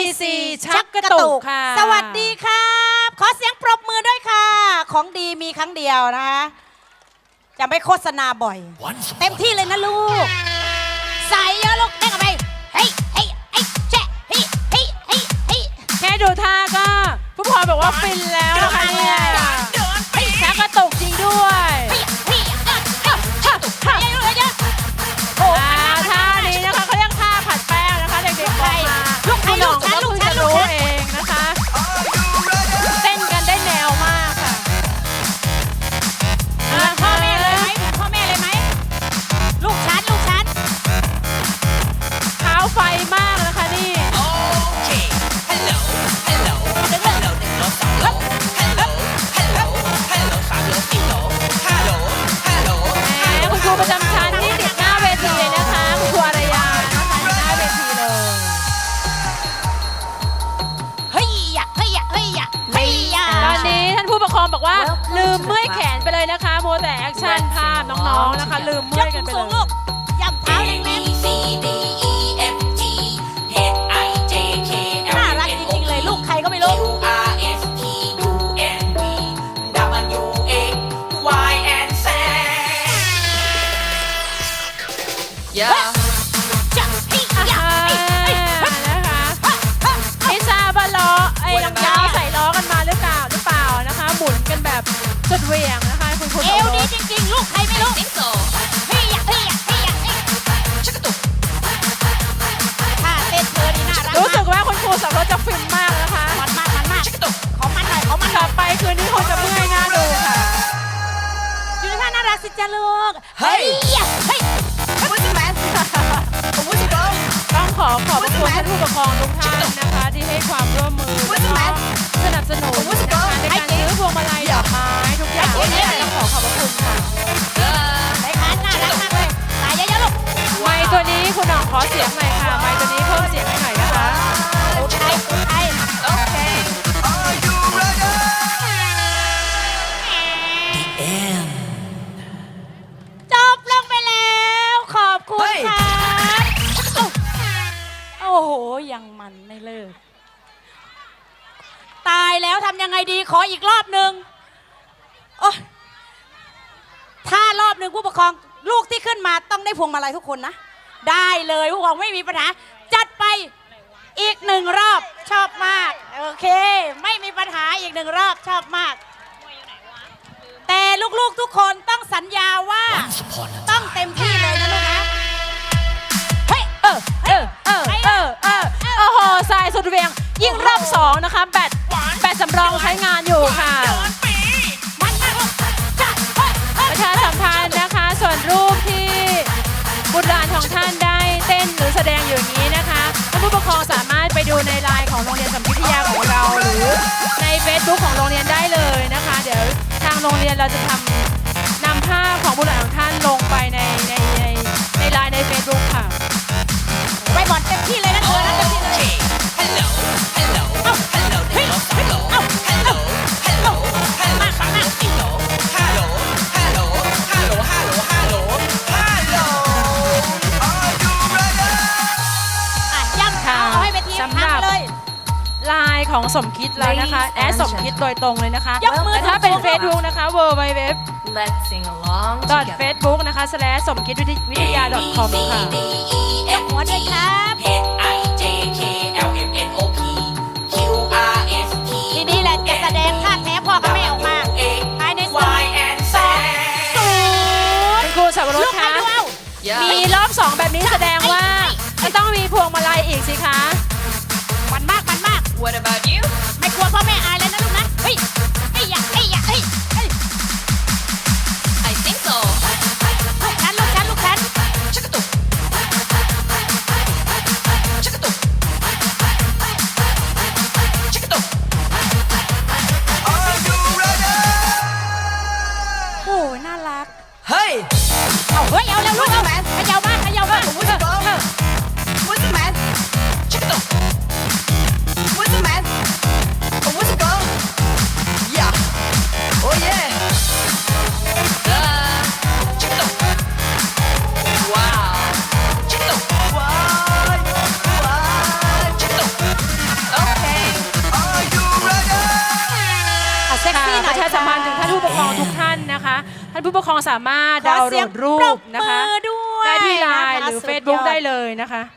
ABC ชักกระตุกค่ะ สวัสดีครับ ขอเสียงปรบมือด้วยค่ะ ของดีมีครั้งเดียวนะคะจะไม่โฆษณาบ่อย เต็มที่เลยนะลูก ใส่เยอะลูกได้กันไปเฮ้ยเฮ้ยเฮ้ยแจ๊ะเฮ้ยเฮ้ยเฮ้ยเฮ้ยแค่ดูท่าก็ผู้พรบอกว่าฟินแล้วนะคะเนี่ย มวแต่แอคชั่นภาพน้องๆนะคะ ลืมยเมื่อกยกันไปสูเลงๆลูยกย่ำเท้า A แรง B C D E F G H I J K ๆ L น่า M รัก N จ O ริงๆ P เลยลูกใครก็ไม่รู้ Q R S T U N V W X Y and Z Yeah จะเฮ้ยอ่าอยะเฮ้ยเฮ้ยเฮ้ยนะคะไม่ทราบว่าล้อไอ้รองเท้าใส่ล้อกันมาหรือเปล่าหรือเปล่านะคะ หมุนกันแบบสุดเหวี่ยงนะคะคุณครู เอวดีจริงๆ ลูกใครไม่รู้ Think so เฮ้ยอยะเฮ้ยอยะเฮ้ยอยะเฮ้ยชักกระตุกท่าเต้นเธอนี่น่ารักรู้สึมากกว่าคุณครูสับรถจะฟินมากนะคะมันมากมันมากชักกระตุกขอมันหน่อยขอมันหน่ต่ออยไปคืนนี้คงจะเมื่อยหน้าดูค่ะอยู่ในท่าน่ารักสิจ้าลูก เฮ้ยอยะเฮ้ย What's the man What's the girl ต้องขอขอบพระคุณท่านผู้ปกครองทุกท่านนะคะ ที่ให้ความร่วมมือแล้วก็สนับสนุนนะคะใน การซื้อพวงมาลัยดอกไม้ทุกอย่างเนี่ยต้องขอขอบพระคุณค่ะไปขาน่ารักมากเลยตายเยอะๆลูกไม้ตัวนี้คุณหน่องขอเสียงหน่อยค่ะไม้ตัวนี้เพิ่มเสียงให้หน่อยนะคะอุทัยอุทัย Okay Are you ready The end จบลงไปแล้ว ขอบคุณเฮ้ยครับโอ้โหยังมันไม่เลิกตายแล้วทำยังไงดีขออีกรอบหนึ่งโอ้ถ้ารอบหนึ่งผู้ปกครองลูกที่ขึ้นมาต้องได้พวงมาลัยทุกคนนะ ได้เลยผู้ปกครองไม่มีปัญหา จัดไปอีกหนึ่งรอบชอบมาก โอเค ไม่มีปัญหาอีกหนึ่งรอบชอบมาก แต่ลูกๆทุกคนต้องสัญญาว่า ช้งานอยู่ค่ะประชาสัมพันธ์นะคะ ส่วนรูปที่บุตรหลานของท่านได้เต้นหรือแสดงอยู่างนี้นะคะท่านผู้ปกครองสามารถไปดูในไลน์ของโรงเรียนสัมพิทยาของเราหรือใน Facebook ของโรงเรียนได้เลยนะคะ เดี๋ยวทางโรงเรียนเราจะทำนำภาพของบุตรหลานของท่านลงไปในในใน ของสมคิดแล้วนะคะ Ladies แอด and สมคิดโดยตรงเลยนะคะยกมือแต่ถ้าเป็นสูงๆ Facebook นะคะ w w w Let's sing along together. facebook นะคะ slash สมคิดวิทยา .com ค่ะ ยกหัวด้วยครับ H I J K L M N O P Q R S T ทีนี้แหละจะแสดงท่าแท้พ่อกับแม่ออกมาภายในสอง Y and Z คุณครูสับปะรลูดกใครคะดูเอา มีรอบสองแบบนี้แสดงว่าจะต้องมีพวงมาลัยอีกสิคะ Ôi, leo leo luôn không? Hãy vào ba, hãy vào ba. Muốn sức? Muốn sức mạnh. Check. Muốn sức muốn sức? Yeah. Oh yeah. Ah, check it. Wow. Check it. Wow. Wow. Check. Okay. Are you ready? À, เซ็กซี่หน่อยประชาสัมพันธ์ถึงท่านผู้ปกครองทุก นนะคะ ท่านผู้ปกครองสามารถขอดาวน์โหลเสียงดรูปรปบนะคะมือด้วยได้ที่ไลน์นะคะหรือสุดยอด Facebook ได้เลยนะคะ